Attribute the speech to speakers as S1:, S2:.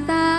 S1: tak